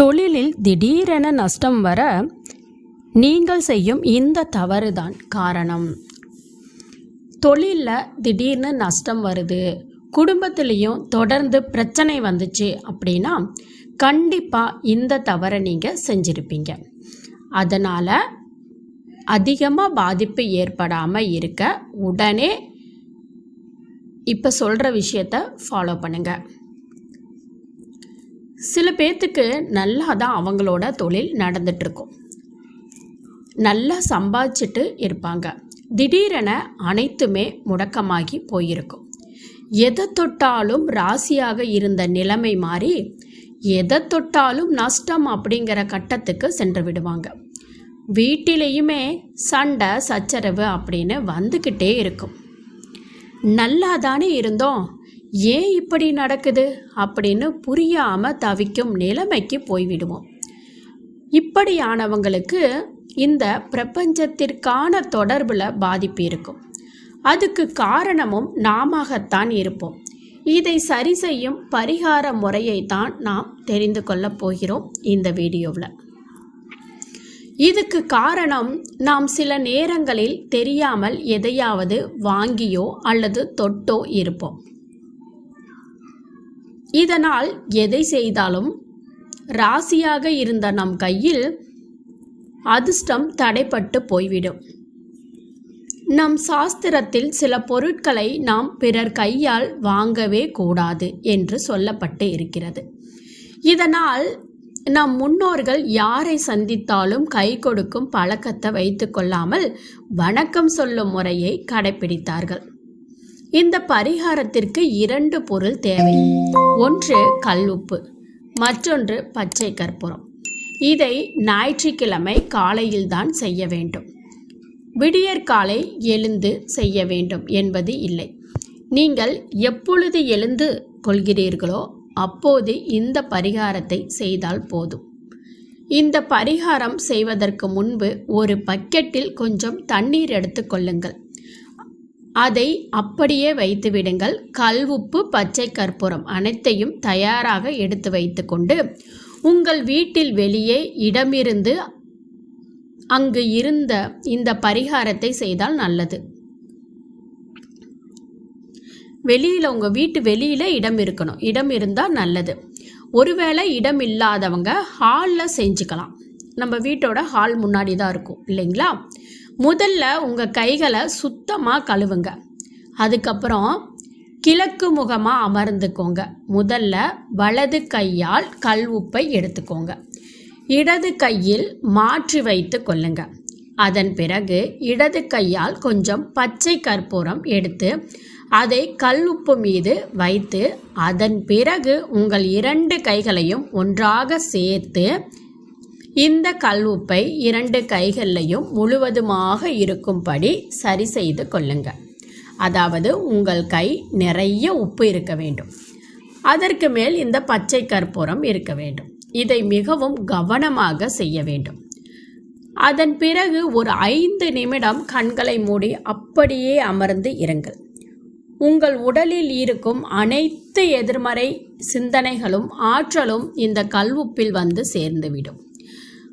தொழிலில் திடீரென நஷ்டம் வர நீங்கள் செய்யும் இந்த தவறுதான் காரணம். தொழிலில் திடீர்னு நஷ்டம் வருது. குடும்பத்துலேயும் தொடர்ந்து பிரச்சனை வந்துச்சு அப்படின்னா கண்டிப்பாக இந்த தவறை நீங்கள் செஞ்சுருப்பீங்க. அதனால் அதிகமாக பாதிப்பு ஏற்படாமல் இருக்க உடனே இப்போ சொல்கிற விஷயத்த ஃபாலோ பண்ணுங்கள் சில பேர்த்துக்கு நல்லா தான் அவங்களோட தொழில் நடந்துட்டுருக்கும். நல்லா சம்பாதிச்சுட்டு இருப்பாங்க. திடீரென அனைத்துமே முடக்கமாகி போயிருக்கும். எதை தொட்டாலும் ராசியாக இருந்த நிலைமை மாறி எதை தொட்டாலும் நஷ்டம் அப்படிங்கிற கட்டத்துக்கு சென்று விடுவாங்க. வீட்டிலையுமே சண்டை சச்சரவு அப்படின்னு வந்துக்கிட்டே இருக்கும். நல்லா தானே இருந்தோம். ஏன் இப்படி நடக்குது அப்படின்னு புரியாமல் தவிக்கும் நிலைமைக்கு போய்விடுவோம். இப்படியானவங்களுக்கு இந்த பிரபஞ்சத்திற்கான தொடர்பில் பாதிப்பு இருக்கும். அதுக்கு காரணமும் நாமத்தான் இருப்போம். இதை சரி செய்யும் பரிகார முறையை தான் நாம் தெரிந்து கொள்ளப் போகிறோம் இந்த வீடியோவில். இதுக்கு காரணம் நாம் சில நேரங்களில் தெரியாமல் எதையாவது வாங்கியோ அல்லது தொட்டோ இருப்போம். இதனால் எதை செய்தாலும் ராசியாக இருந்த நம் கையில் அதிர்ஷ்டம் தடைப்பட்டு போய்விடும். நம் சாஸ்திரத்தில் சில பொருட்களை நாம் பிறர் கையால் வாங்கவே கூடாது என்று சொல்லப்பட்டு இருக்கிறது. இதனால் நம் முன்னோர்கள் யாரை சந்தித்தாலும் கை கொடுக்கும் பழக்கத்தை வைத்து கொள்ளாமல் வணக்கம் சொல்லும் முறையை கடைபிடித்தார்கள் இந்த பரிகாரத்திற்கு இரண்டு பொருள் தேவை. ஒன்று கல்லுப்பு மற்றொன்று பச்சை கற்பூரம். இதை ஞாயிற்றுக்கிழமை காலையில்தான் செய்ய வேண்டும். விடியற்காலை எழுந்து செய்ய வேண்டும் என்பது இல்லை. நீங்கள் எப்பொழுது எழுந்து கொள்கிறீர்களோ அப்போது இந்த பரிகாரத்தை செய்தால் போதும். இந்த பரிகாரம் செய்வதற்கு முன்பு ஒரு பக்கெட்டில் கொஞ்சம் தண்ணீர் எடுத்துக்கொள்ளுங்கள் அதை அப்படியே வைத்து விடுங்கள். கல்வுப்பு பச்சை கற்பூரம் அனைத்தையும் தயாராக எடுத்து வைத்துக்கொண்டு உங்கள் வீட்டில் வெளியே இடமிருந்து அங்கு இருந்த இந்த பரிகாரத்தை செய்தால் நல்லது. வெளியில் உங்கள் வீட்டு வெளியில் இடம் இருக்கணும். இடம் இருந்தால் நல்லது. ஒருவேளை இடம் இல்லாதவங்க ஹாலில் செஞ்சுக்கலாம். நம்ம வீட்டோட ஹால் முன்னாடி தான் இருக்கும் இல்லைங்களா? முதல்ல உங்கள் கைகளை சுத்தமாக கழுவுங்க. அதுக்கப்புறம் கிழக்கு முகமாக அமர்ந்துக்கோங்க. முதல்ல வலது கையால் கல் உப்பை எடுத்துக்கோங்க. இடது கையில் மாற்றி வைத்து கொள்ளுங்க. அதன் பிறகு இடது கையால் கொஞ்சம் பச்சை கற்பூரம் எடுத்து அதை கல் உப்பு மீது வைத்து அதன் பிறகு உங்கள் இரண்டு கைகளையும் ஒன்றாக சேர்த்து இந்த கல்லுப்பை இரண்டு கைகள்லையும் முழுவதுமாக இருக்கும்படி சரி செய்து கொள்ளுங்க. அதாவது உங்கள் கை நிறைய உப்பு இருக்க வேண்டும். அதற்கு மேல் இந்த பச்சை கற்பூரம் இருக்க வேண்டும். இதை மிகவும் கவனமாக செய்ய வேண்டும். அதன் பிறகு ஒரு ஐந்து நிமிடம் கண்களை மூடி அப்படியே அமர்ந்து இருங்கள். உங்கள் உடலில் இருக்கும் அனைத்து எதிர்மறை சிந்தனைகளும் ஆற்றலும் இந்த கல்வுப்பில் வந்து சேர்ந்துவிடும்.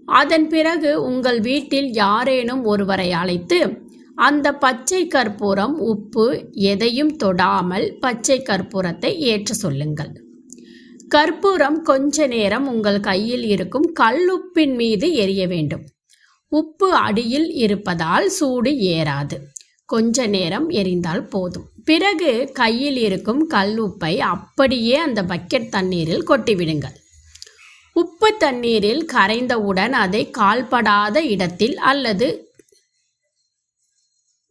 அதன் பிறகு உங்கள் வீட்டில் யாரேனும் ஒருவரை அழைத்து அந்த பச்சை கற்பூரம் உப்பு எதையும் தொடாமல் பச்சை கற்பூரத்தை ஏற்ற சொல்லுங்கள். கற்பூரம் கொஞ்ச நேரம் உங்கள் கையில் இருக்கும் கல்லுப்பின் மீது எரிய வேண்டும். உப்பு அடியில் இருப்பதால் சூடு ஏறாது. கொஞ்ச நேரம் எரிந்தால் போதும். பிறகு கையில் இருக்கும் கல்லுப்பை அப்படியே அந்த பக்கெட் தண்ணீரில் கொட்டிவிடுங்கள். உப்பு தண்ணீரில் கரைந்தவுடன் அதை கால்படாத இடத்தில் அல்லது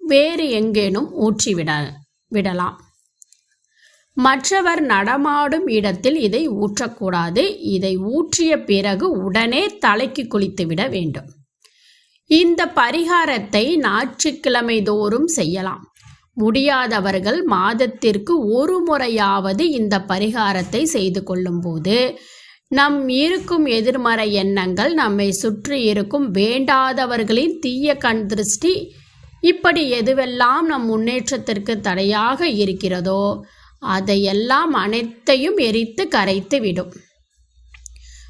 வேறு எங்கேனும் ஊற்றிவிட விடலாம். மற்றவர் நடமாடும் இடத்தில் இதை ஊற்றக்கூடாது. இதை ஊற்றிய பிறகு உடனே தலைக்கு குளித்துவிட வேண்டும். இந்த பரிகாரத்தை ஞாயிற்றுக்கிழமை தோறும் செய்யலாம். முடியாதவர்கள் மாதத்திற்கு ஒரு முறையாவது இந்த பரிகாரத்தை செய்து கொள்ளும்போது நம் இருக்கும் எதிர்மறை எண்ணங்கள் நம்மை சுற்றி இருக்கும் வேண்டாதவர்களின் தீய கண் திருஷ்டி இப்படி எதுவெல்லாம் நம் முன்னேற்றத்திற்கு தடையாக இருக்கிறதோ அதையெல்லாம் அனைத்தையும் எரித்து கரைத்து விடும்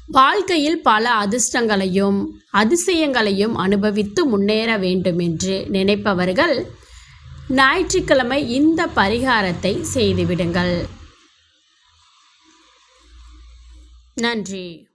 வாழ்க்கையில் பல அதிர்ஷ்டங்களையும் அதிசயங்களையும் அனுபவித்து முன்னேற வேண்டும் என்று நினைப்பவர்கள் ஞாயிற்றுக்கிழமை இந்த பரிகாரத்தை செய்துவிடுங்கள். நன்றி.